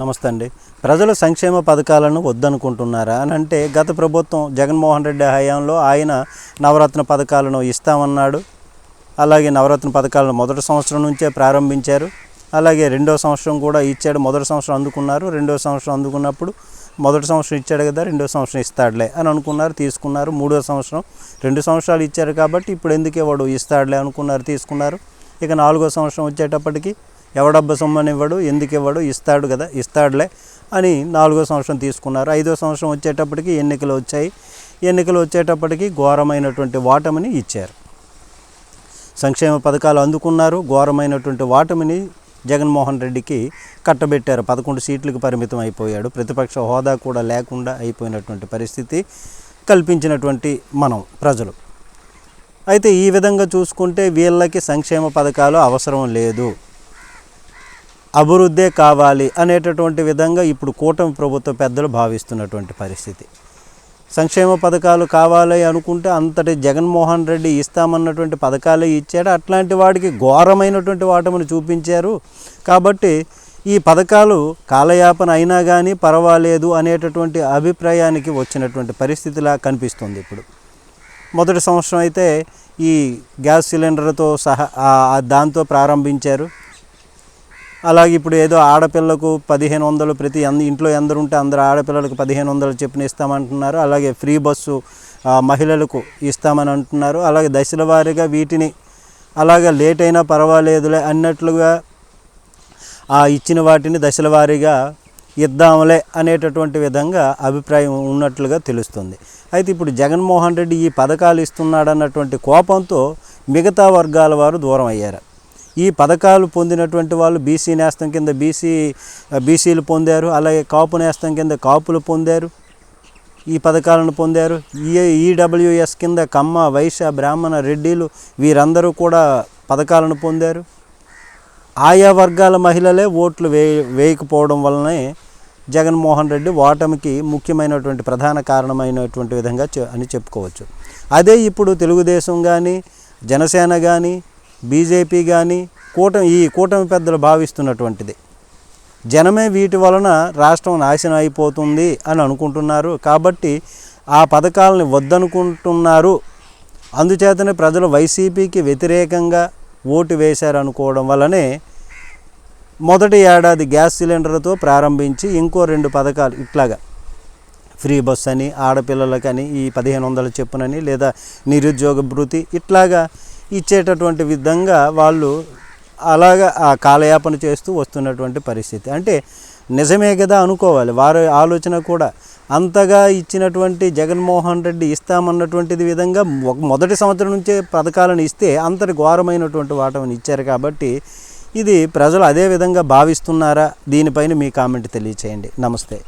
నమస్తే అండి. ప్రజల సంక్షేమ పథకాలను వద్దనుకుంటున్నారా అని అంటే గత ప్రభుత్వం జగన్మోహన్ రెడ్డి హయాంలో ఆయన నవరత్న పథకాలను ఇస్తామన్నాడు. అలాగే నవరత్న పథకాలను మొదటి సంవత్సరం నుంచే ప్రారంభించారు. అలాగే రెండో సంవత్సరం కూడా ఇచ్చాడు. మొదటి సంవత్సరం అందుకున్నారు. రెండో సంవత్సరం అందుకున్నప్పుడు మొదటి సంవత్సరం ఇచ్చాడు కదా రెండో సంవత్సరం ఇస్తాడులే అని అనుకున్నారు తీసుకున్నారు. మూడో సంవత్సరం రెండు సంవత్సరాలు ఇచ్చారు కాబట్టి ఇప్పుడు ఎందుకే వాడు ఇస్తాడులే అనుకున్నారు తీసుకున్నారు. ఇక నాలుగో సంవత్సరం వచ్చేటప్పటికి ఎవడబ్బ సొమ్మని ఇవ్వడు ఎందుకు ఇవ్వడు ఇస్తాడు కదా ఇస్తాడులే అని నాలుగో సంవత్సరం తీసుకున్నారు. ఐదో సంవత్సరం వచ్చేటప్పటికి ఎన్నికలు వచ్చాయి. ఎన్నికలు వచ్చేటప్పటికి ఘోరమైనటువంటి వాటమిని ఇచ్చారు. సంక్షేమ పథకాలు అందుకున్నారు. ఘోరమైనటువంటి వాటమిని జగన్మోహన్ రెడ్డికి కట్టబెట్టారు. పదకొండు సీట్లకు పరిమితం అయిపోయాడు. ప్రతిపక్ష హోదా కూడా లేకుండా అయిపోయినటువంటి పరిస్థితి కల్పించినటువంటి మనం ప్రజలు. అయితే ఈ విధంగా చూసుకుంటే వీళ్ళకి సంక్షేమ పథకాలు అవసరం లేదు. అభివృద్ధే కావాలి అనేటటువంటి విధంగా ఇప్పుడు కూటమి ప్రభుత్వ పెద్దలు భావిస్తున్నటువంటి పరిస్థితి. సంక్షేమ పథకాలు కావాలి అనుకుంటే అంతటి జగన్మోహన్ రెడ్డి ఇస్తామన్నటువంటి పథకాలే ఇచ్చాడు. అట్లాంటి వాడికి ఘోరమైనటువంటి వాటమును చూపించారు. కాబట్టి ఈ పథకాలు కాలయాపన అయినా కానీ పర్వాలేదు అనేటటువంటి అభిప్రాయానికి వచ్చినటువంటి పరిస్థితిలా కనిపిస్తుంది ఇప్పుడు. మొదటి సంవత్సరం అయితే ఈ గ్యాస్ సిలిండర్తో సహా దాంతో ప్రారంభించారు. అలాగే ఇప్పుడు ఏదో ఆడపిల్లకు పదిహేను వందలు ప్రతి అంద ఇంట్లో ఎందరు ఉంటే అందరు ఆడపిల్లలకు పదిహేను వందలు చెప్పిన ఇస్తామంటున్నారు. అలాగే ఫ్రీ బస్సు మహిళలకు ఇస్తామని అంటున్నారు. అలాగే దశల వారీగా వీటిని అలాగే లేట్ అయినా పర్వాలేదులే అన్నట్లుగా ఆ ఇచ్చిన వాటిని దశల వారీగా ఇద్దాంలే అనేటటువంటి విధంగా అభిప్రాయం ఉన్నట్లుగా తెలుస్తుంది. అయితే ఇప్పుడు జగన్మోహన్ రెడ్డి ఈ పథకాలు ఇస్తున్నాడన్నటువంటి కోపంతో మిగతా వర్గాల వారు దూరం అయ్యారు. ఈ పథకాలు పొందినటువంటి వాళ్ళు బీసీ నేస్తం కింద బీసీ బీసీలు పొందారు అలాగే కాపు నేస్తం కింద కాపులు పొందారు ఈ పథకాలను పొందారు. ఈ ఈడబ్ల్యూఎస్ కింద కమ్మ వైశ్య బ్రాహ్మణ రెడ్డిలు వీరందరూ కూడా పథకాలను పొందారు. ఆయా వర్గాల మహిళలే ఓట్లు వే వేయకపోవడం వల్లనే జగన్మోహన్ రెడ్డి ఓటమికి ముఖ్యమైనటువంటి ప్రధాన కారణమైనటువంటి విధంగా చె- అని చెప్పుకోవచ్చు. అదే ఇప్పుడు తెలుగుదేశం కానీ జనసేన కానీ బీజేపీ కానీ కూటమి ఈ కూటమి పెద్దలు భావిస్తున్నటువంటిది. జనమే వీటి వలన రాష్ట్రం నాశనం అయిపోతుంది అని అనుకుంటున్నారు. కాబట్టి ఆ పథకాలని వద్దనుకుంటున్నారు. అందుచేతనే ప్రజలు వైసీపీకి వ్యతిరేకంగా ఓటు వేశారు అనుకోవడం వల్లనే మొదటి ఏడాది గ్యాస్ సిలిండర్తో ప్రారంభించి ఇంకో రెండు పథకాలు ఇట్లాగా. ఫ్రీ బస్ అని ఆడపిల్లలకని ఈ పదిహేను వందల చెప్పునని లేదా నిరుద్యోగ భృతి ఇట్లాగా ఇచ్చేటటువంటి విధంగా వాళ్ళు అలాగా ఆ కాలయాపన చేస్తూ వస్తున్నటువంటి పరిస్థితి. అంటే నిజమే కదా అనుకోవాలి. వారి ఆలోచన కూడా అంతగా ఇచ్చినటువంటి జగన్మోహన్ రెడ్డి ఇస్తామన్నటువంటిది విధంగా మొదటి సంవత్సరం నుంచే పథకాలను ఇస్తే అంతటి ఘోరమైనటువంటి వాటని ఇచ్చారు కాబట్టి ఇది ప్రజలు అదే విధంగా భావిస్తున్నారా? దీనిపైన మీ కామెంట్ తెలియచేయండి. నమస్తే.